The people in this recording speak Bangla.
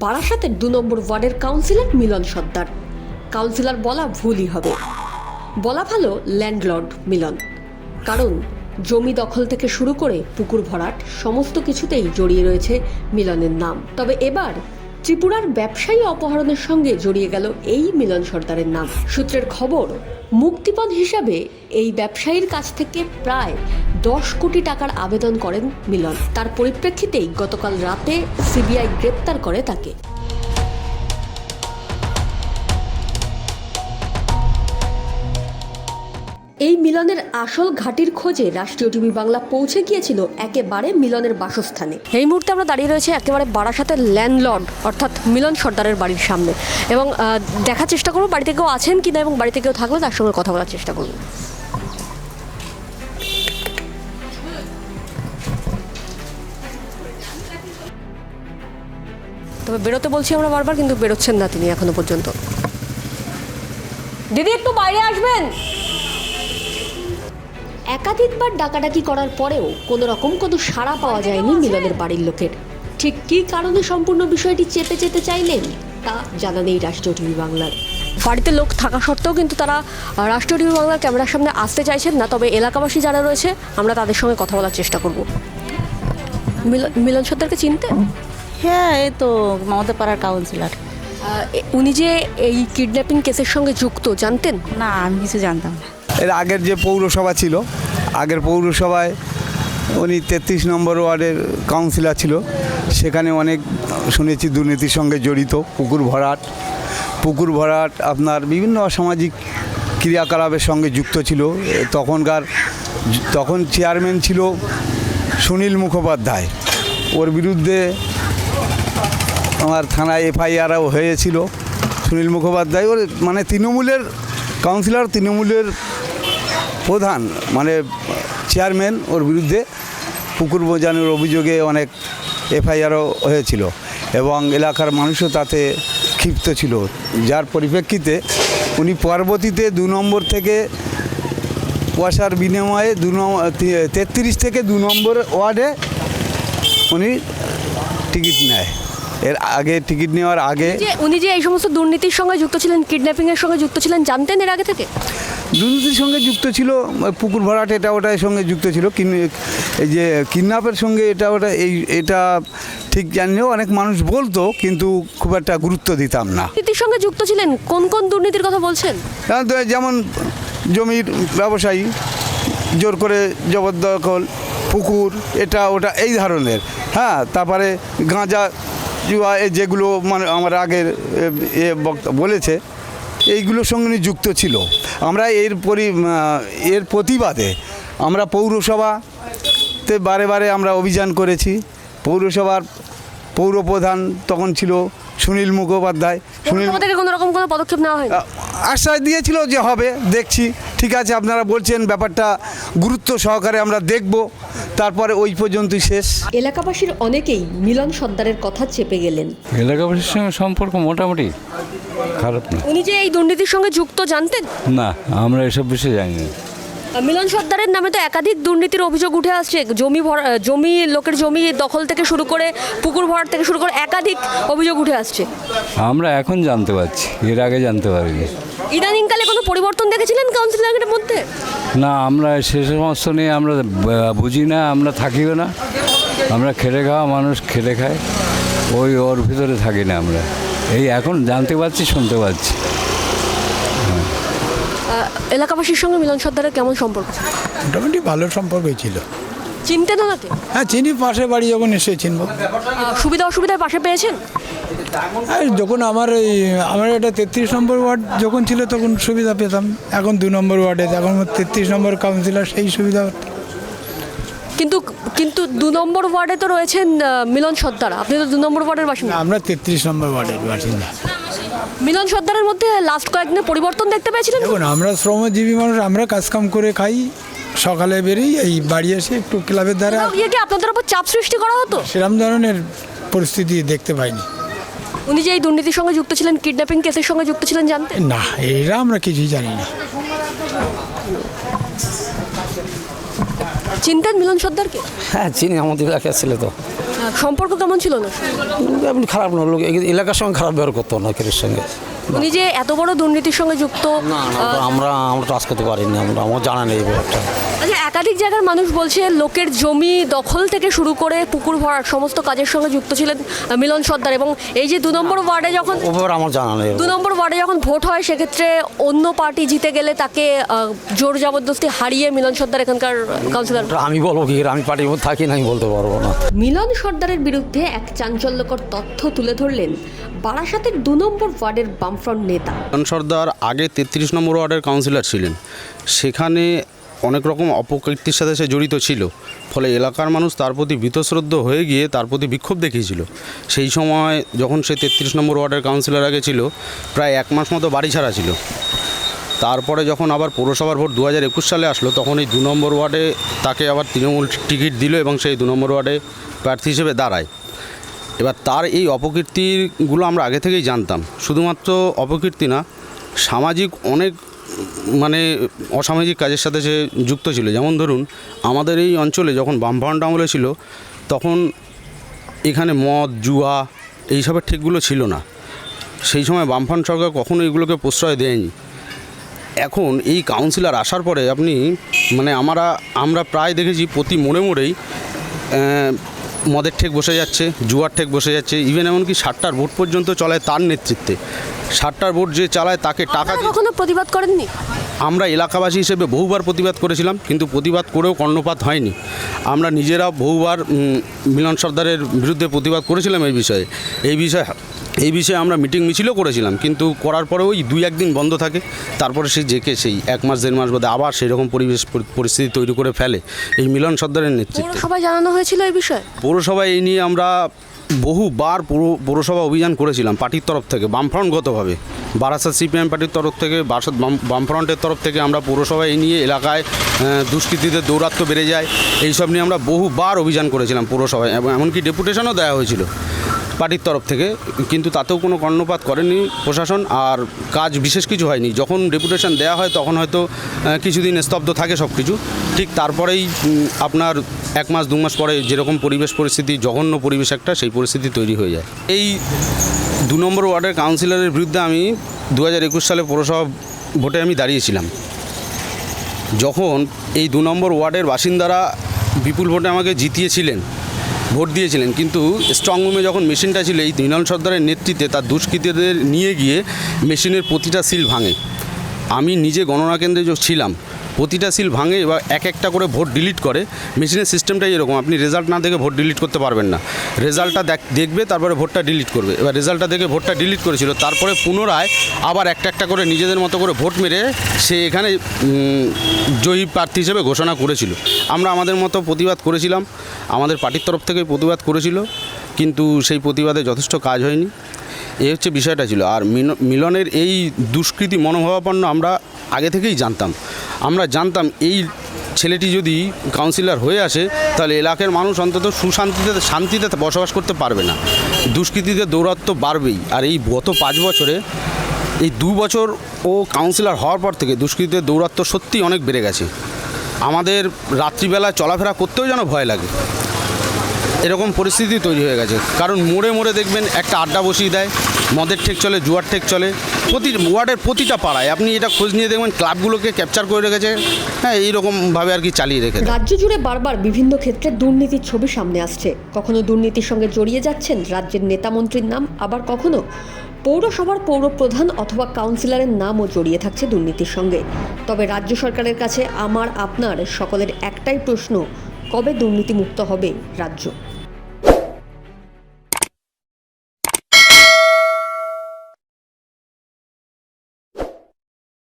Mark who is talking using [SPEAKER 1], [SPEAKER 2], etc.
[SPEAKER 1] বারাসাতের দু নম্বর ওয়ার্ডের কাউন্সিলর মিলন সর্দার। কাউন্সিলর বলা ভুলই হবে। বলা ভালো ল্যান্ডলর্ড মিলন। কারণ জমি দখল থেকে শুরু করে পুকুর ভরাট সমস্ত কিছুতেই জড়িয়ে রয়েছে মিলনের নাম। তবে এবার ত্রিপুরার ব্যবসায়ী অপহরণের সঙ্গে জড়িয়ে গেল এই মিলন সর্দারের নাম। সূত্রের খবর, মুক্তিপণ হিসাবে এই ব্যবসায়ীর কাছ থেকে প্রায় দশ কোটি টাকার আবেদন করেন মিলন। তার পরিপ্রেক্ষিতেই গতকাল রাতে সিবিআই গ্রেপ্তার করে তাকে। এই মিলনের আসল ঘাটির খোঁজে রাষ্ট্রীয় টিভি বাংলা পৌঁছে গিয়েছিল একেবারে মিলনের বাসস্থানে। এই মুহূর্তে আমরা দাঁড়িয়ে রয়েছে একেবারে বারাসাতের ল্যান্ডলর্ড, অর্থাৎ মিলন সর্দারের বাড়ির সামনে। এবং দেখার চেষ্টা করব বাড়িতে কেউ আছেন কিনা এবং বাড়িতে কেউ থাকলে তার সঙ্গে কথা বলার চেষ্টা করব। তবে বেরোতে বলছি আমরা বারবার কিন্তু বেরোচ্ছেন না তিনি এখনও পর্যন্ত। দিদি একটু বাইরে আসবেন? একাধিকবার ডাকাডাকি করার পরেও কোনো রকম কোনো সাড়া পাওয়া যায়নি মিলনের বাড়ির লোকের। ঠিক কী কারণে সম্পূর্ণ বিষয়টি চেপে যেতে চাইলেন তা জানা নেই রাষ্ট্রীয় টিভি বাংলার। বাড়িতে লোক থাকা সত্ত্বেও কিন্তু তারা রাষ্ট্রীয় টিভি বাংলার ক্যামেরার সামনে আসতে চাইছেন না তবে এলাকাবাসী যারা রয়েছে আমরা তাদের সঙ্গে কথা বলার চেষ্টা করব। মিলন মিলন সর্দারকে চিনতে?
[SPEAKER 2] হ্যাঁ এই তো আমাদের পাড়ার কাউন্সিলর
[SPEAKER 1] উনি যে এই কিডন্যাপিং কেসের সঙ্গে যুক্ত জানতেন?
[SPEAKER 2] না আমি কিছু জানতাম না।
[SPEAKER 3] এর আগের যে পৌরসভা ছিল আগের পৌরসভায় উনি তেত্রিশ নম্বর ওয়ার্ডের কাউন্সিলর ছিল। সেখানে অনেক শুনেছি দুর্নীতির সঙ্গে জড়িত পুকুর ভরাট। পুকুর ভরাট আপনার বিভিন্ন অসামাজিক ক্রিয়াকলাপের সঙ্গে যুক্ত ছিল। তখনকার তখন চেয়ারম্যান ছিল সুনীল মুখোপাধ্যায়। ওর বিরুদ্ধে আমার থানায় এফআইআরও হয়েছিল। সুনীল মুখোপাধ্যায়, ওর মানে তৃণমূলের কাউন্সিলর তৃণমূলের প্রধান মানে চেয়ারম্যান ওর বিরুদ্ধে পুকুর বোজানোর অভিযোগে অনেক এফআইআরও হয়েছিল এবং এলাকার মানুষও তাতে ক্ষিপ্ত ছিল। যার পরিপ্রেক্ষিতে উনি পরবর্তীতে দু নম্বর থেকে পয়সার বিনিময়ে দু তেত্রিশ থেকে দু নম্বর ওয়ার্ডে উনি টিকিট নেয়। এর আগে টিকিট নেওয়ার আগে
[SPEAKER 1] যে উনি যে এই সমস্ত দুর্নীতির সঙ্গে যুক্ত ছিলেন কিডন্যাপিং এর সঙ্গে যুক্ত ছিলেন জানতেন এর আগে থেকে?
[SPEAKER 3] দুর্নীতির সঙ্গে যুক্ত ছিল পুকুর ভরাট এটা ওটার সঙ্গে যুক্ত ছিল কিন- এই যে কিডন্যাপের সঙ্গে এটা ওটা এই এটা ঠিক জানলেও অনেক মানুষ বলতো কিন্তু খুব একটা গুরুত্ব দিতাম না।
[SPEAKER 1] দুর্নীতির সঙ্গে যুক্ত ছিলেন কোন কোন দুর্নীতির কথা বলছেন?
[SPEAKER 3] যেমন জমির ব্যবসায়ী জোর করে জবরদখল পুকুর এটা ওটা এই ধরনের। হ্যাঁ তারপরে গাঁজা যেগুলো মানে আমার আগের এ, বলেছে এইগুলোর সঙ্গে যুক্ত ছিল। আমরা এর পরি এর প্রতিবাদে আমরা পৌরসভাতে বারে বারে আমরা অভিযান করেছি। পৌরসভার পৌরপ্রধান তখন ছিল সুনীল মুখোপাধ্যায়। সুনীল
[SPEAKER 1] কোনো রকম কোনো পদক্ষেপ নেওয়া হয়নি?
[SPEAKER 3] আশ্বাস দিয়েছিল যে হবে দেখছি। ঠিক আছে আপনারা বলছেন ব্যাপারটা গুরুত্ব সহকারে আমরা দেখব। তারপরে ওই পর্যন্তই শেষ।
[SPEAKER 1] এলাকাবাসীর অনেকেই মিলন সর্দারের কথা চেপে গেলেন।
[SPEAKER 4] এলাকাবাসীর সঙ্গে সম্পর্ক মোটামুটি খারাপ না।
[SPEAKER 1] উনি যে এই দুর্নীতির সঙ্গে যুক্ত জানতেন?
[SPEAKER 4] না আমরা এসব বিষয়ে জানি না
[SPEAKER 1] মিলন সর্দারের নামে তো একাধিক দুর্নীতির অভিযোগ উঠে আসছে। জমি ভরা জমি লোকের জমি দখল থেকে শুরু করে পুকুর ভরাট থেকে শুরু করে একাধিক অভিযোগ উঠে আসছে।
[SPEAKER 4] আমরা এখন জানতে পারছি এর আগে জানতে পারিনি।
[SPEAKER 1] ইদানিংকালে পরিবর্তন দেখেছিলেন কাউন্সিলরের মধ্যে?
[SPEAKER 4] না আমরা সে সমস্ত নিয়ে আমরা বুঝি না আমরা থাকিও না। আমরা খেটে খাওয়া মানুষ খেটে খায় ওই ওর ভিতরে থাকি না আমরা। এই এখন জানতে পারছি শুনতে পাচ্ছি
[SPEAKER 1] এলাকাবাসীর সঙ্গে মিলন সর্দারের কেমন সম্পর্ক?
[SPEAKER 5] মোটামুটি ভালো সম্পর্কই ছিল।
[SPEAKER 1] চিনতেন ওনাকে?
[SPEAKER 5] হ্যাঁ চিনি পাশে বাড়ি যখন এসে চিনব
[SPEAKER 1] সুবিধা অসুবিধার পাশে পেয়েছেন?
[SPEAKER 5] যখন আমার এই আমার এটা তেত্রিশ নম্বর ওয়ার্ড যখন ছিল তখন সুবিধা পেতাম। এখন দু নম্বর ওয়ার্ডে এখন তেত্রিশ নম্বর কাউন্সিলর সেই সুবিধা।
[SPEAKER 1] কিন্তু কিন্তু দু নম্বর ওয়ার্ডে তো রয়েছেন মিলন সর্দার। আপনি তো দু নম্বর ওয়ার্ডের বাসিন্দা।
[SPEAKER 5] আমরা তেত্রিশ নম্বর ওয়ার্ডের বাসিন্দা।
[SPEAKER 1] মিলন সর্দারের মধ্যে লাস্ট কয়েকদিনে পরিবর্তন দেখতে পেয়েছিলেন?
[SPEAKER 5] দেখুন আমরা শ্রমজীবী মানুষ আমরা কাজকাম করে খাই সকালে বেরিয়ে এই বাড়ি এসে একটু ক্লাবের দ্বারা
[SPEAKER 1] ইয়ে কি আপনাদের উপর চাপ সৃষ্টি করা হতো?
[SPEAKER 5] সেরম ধরনের পরিস্থিতি দেখতে পাইনি।
[SPEAKER 1] উনি যে এই দুর্নীতির সঙ্গে যুক্ত ছিলেন কিডন্যাপিং কেসের সঙ্গে যুক্ত ছিলেন জানতেন?
[SPEAKER 5] না এরা আমরা কিছুই জানি না।
[SPEAKER 1] চিনতেন মিলন সর্দারকে?
[SPEAKER 6] হ্যাঁ চিনি আমাদের এলাকায় ছিল তো।
[SPEAKER 1] সম্পর্ক কেমন ছিল না
[SPEAKER 6] এমন খারাপ না লোক এলাকার সঙ্গে খারাপ ব্যবহার করতো না সঙ্গে।
[SPEAKER 1] উনি যে এত বড় দুর্নীতির সঙ্গে যুক্ত
[SPEAKER 6] না না ওটা আমরা আমরা টাচ করতে পারিনি আমরা আমার জানা নেই এই ব্যাপারটা।
[SPEAKER 1] আচ্ছা একাধিক জায়গার মানুষ বলছে লোকের জমি দখল থেকে শুরু করে পুকুর ভরাট সমস্ত কাজের সঙ্গে যুক্ত ছিলেন আহ, মিলন সর্দার এবং এই যে দু নম্বর ওয়ার্ডে যখন
[SPEAKER 6] ও ব্যাপারে আমার জানা নেই।
[SPEAKER 1] দু নম্বর ওয়ার্ডে যখন ভোট হয় সেক্ষেত্রে অন্য পার্টি জিতে গেলে তাকে আহ, জোর জবরদস্তি হারিয়ে মিলন সর্দার এখানকার কাউন্সিলর
[SPEAKER 6] ওটা আমি বলব কি আমি পার্টির মধ্যে থাকি না আমি বলতে পারব না।
[SPEAKER 1] মিলন সর্দারের বিরুদ্ধে এক চাঞ্চল্যকর তথ্য তুলে ধরলেন বারাসাতের দু নম্বর ওয়ার্ডের বামফ্রন্ট নেতা।
[SPEAKER 7] সর্দার আগে তেত্রিশ নম্বর ওয়ার্ডের কাউন্সিলর ছিলেন। সেখানে অনেক রকম অপকীর্তির সাথে সে জড়িত ছিল। ফলে এলাকার মানুষ তার প্রতি বীতশ্রদ্ধ হয়ে গিয়ে তার প্রতি বিক্ষোভ দেখিয়েছিল। সেই সময় যখন সে তেত্রিশ নম্বর ওয়ার্ডের কাউন্সিলর আগে ছিল, প্রায় এক মাস মতো বাড়ি ছাড়া ছিল। তারপরে যখন আবার পৌরসভার ভোট দু হাজার একুশ সালে আসলো, তখন এই দু নম্বর ওয়ার্ডে তাকে আবার তৃণমূল টিকিট দিল এবং সেই দু নম্বর ওয়ার্ডে প্রার্থী হিসেবে দাঁড়ায়। এবার তার এই অপকীর্তিগুলো আমরা আগে থেকেই জানতাম। শুধুমাত্র অপকীর্তি না, সামাজিক অনেক মানে অসামাজিক কাজের সাথে সে যুক্ত ছিল। যেমন ধরুন, আমাদের এই অঞ্চলে যখন বামফ্রন্ট আমলে ছিল, তখন এখানে মদ, জুয়া এইসবের ঠিকগুলো ছিল না। সেই সময় বামফ্রন্ট সরকার কখনো এগুলোকে প্রশ্রয় দেয়নি। এখন এই কাউন্সিলর আসার পরে আপনি মানে আমরা আমরা প্রায় দেখেছি প্রতি মোড়ে মোড়েই মদের ঠেক বসে যাচ্ছে জুয়ার ঠেক বসে যাচ্ছে ইভেন এমনকি ষাটটার ভোট পর্যন্ত চলায় তার নেতৃত্বে। ষাটটার ভোট যে চালায় তাকে টাকা
[SPEAKER 1] কখনো প্রতিবাদ করেননি?
[SPEAKER 7] আমরা এলাকাবাসী হিসেবে বহুবার প্রতিবাদ করেছিলাম কিন্তু প্রতিবাদ করেও কর্ণপাত হয়নি। আমরা নিজেরা বহুবার মিলন সর্দারের বিরুদ্ধে প্রতিবাদ করেছিলাম এই বিষয়ে। এই বিষয়ে এই বিষয়ে আমরা মিটিং মিছিলও করেছিলাম কিন্তু করার পরে ওই দুই একদিন বন্ধ থাকে। তারপরে সে জেকে সেই এক মাস দেড় মাস বাদে আবার সেই রকম পরিবেশ পরিস্থিতি তৈরি করে ফেলে এই মিলন সর্দারের নেতৃত্বে।
[SPEAKER 1] পৌরসভায় জানানো হয়েছিল এই বিষয়ে?
[SPEAKER 7] পৌরসভায় এই নিয়ে আমরা বহুবার পুরো পৌরসভা অভিযান করেছিলাম পার্টির তরফ থেকে, বামফ্রন্টগতভাবে। বারাসাত সিপিএম পার্টির তরফ থেকে, বারাসাত বাম- বামফ্রন্টের তরফ থেকে আমরা পৌরসভায় নিয়ে এলাকায় দুষ্কৃতীদের দৌরাত্ম্য বেড়ে যায়। এইসব নিয়ে আমরা বহুবার অভিযান করেছিলাম পৌরসভায় এবং এমনকি ডেপুটেশনও দেওয়া হয়েছিল। পার্টির তরফ থেকে, কিন্তু তাতেও কোনো কর্ণপাত করেনি প্রশাসন আর কাজ বিশেষ কিছু হয়নি। যখন ডেপুটেশন দেওয়া হয় তখন হয়তো কিছুদিন স্তব্ধ থাকে সব কিছু ঠিক তারপরেই আপনার এক মাস, দু মাস পরে যেরকম পরিবেশ পরিস্থিতি, জঘন্য পরিবেশ একটা, সেই পরিস্থিতি তৈরি হয়ে যায়। এই দু নম্বর ওয়ার্ডের কাউন্সিলরের বিরুদ্ধে আমি দু হাজার একুশ সালে পৌরসভা ভোটে আমি দাঁড়িয়েছিলাম। যখন এই দু নম্বর ওয়ার্ডের বাসিন্দারা বিপুল ভোটে আমাকে জিতিয়েছিলেন ভোট দিয়েছিলেন। কিন্তু স্ট্রং রুমে যখন মেশিনটা ছিল, এই মৃণাল সর্দারের নেতৃত্বে তার দুষ্কৃতীদের নিয়ে গিয়ে মেশিনের প্রতিটা সিল ভাঙে। আমি নিজে গণনা কেন্দ্রে ছিলাম প্রতিটা সিল ভাঙে এবার এক একটা করে ভোট ডিলিট করে। মেশিনের সিস্টেমটাই এরকম, আপনি রেজাল্ট না দেখে ভোট ডিলিট করতে পারবেন না। রেজাল্টটা দেখ, দেখবে, তারপরে ভোটটা ডিলিট করবে। এবার রেজাল্টটা দেখে ভোটটা ডিলিট করেছিল, তারপরে পুনরায় আবার একটা একটা করে নিজেদের মতো করে ভোট মেরে সে এখানে জয়ী প্রার্থী হিসেবে ঘোষণা করেছিল। আমরা আমাদের মতো প্রতিবাদ করেছিলাম, আমাদের পার্টির তরফ থেকে প্রতিবাদ করেছিল, কিন্তু সেই প্রতিবাদে যথেষ্ট কাজ হয়নি। এই হচ্ছে বিষয়টা ছিল। আর মিলনের এই দুষ্কৃতি মনোভাবাপন্ন আমরা আগে থেকেই জানতাম। আমরা জানতাম এই ছেলেটি যদি কাউন্সিলর হয়ে আসে, তাহলে এলাকার মানুষ অন্তত সুশান্তিতে, শান্তিতে বসবাস করতে পারবে না। দুষ্কৃতীদের দৌরাত্ম্য বাড়বেই। আর এই গত পাঁচ বছরে, এই দু বছর ও কাউন্সিলর হওয়ার পর থেকে দুষ্কৃতীদের দৌরাত্ম্য সত্যিই অনেক বেড়ে গেছে। আমাদের রাত্রিবেলা চলাফেরা করতেও যেন ভয় লাগে। এরকম পরিস্থিতি তৈরি হয়ে গেছে। কারণ মোড়ে মোড়ে দেখবেন একটা আড্ডা বসিয়ে দেয় মদের ঠেক চলে, জুয়ার ঠেক চলে। প্রতি ওয়ার্ডের প্রতিটা পাড়ায় আপনি এটা খোঁজ নিয়ে দেখবেন, ক্লাবগুলোকে ক্যাপচার করে রেখেছে। হ্যাঁ এইরকমভাবে আর কি চালিয়ে রেখেছে।
[SPEAKER 1] রাজ্য জুড়ে বারবার বিভিন্ন ক্ষেত্রে দুর্নীতির ছবি সামনে আসছে। কখনো দুর্নীতির সঙ্গে জড়িয়ে যাচ্ছেন রাজ্যের নেতামন্ত্রীর নাম, আবার কখনো পৌরসভার পৌরপ্রধান অথবা কাউন্সিলরের নামও জড়িয়ে থাকছে দুর্নীতির সঙ্গে। তবে রাজ্য সরকারের কাছে আমার, আপনার সকলের একটাই প্রশ্ন, কবে দুর্নীতিমুক্ত হবে রাজ্য?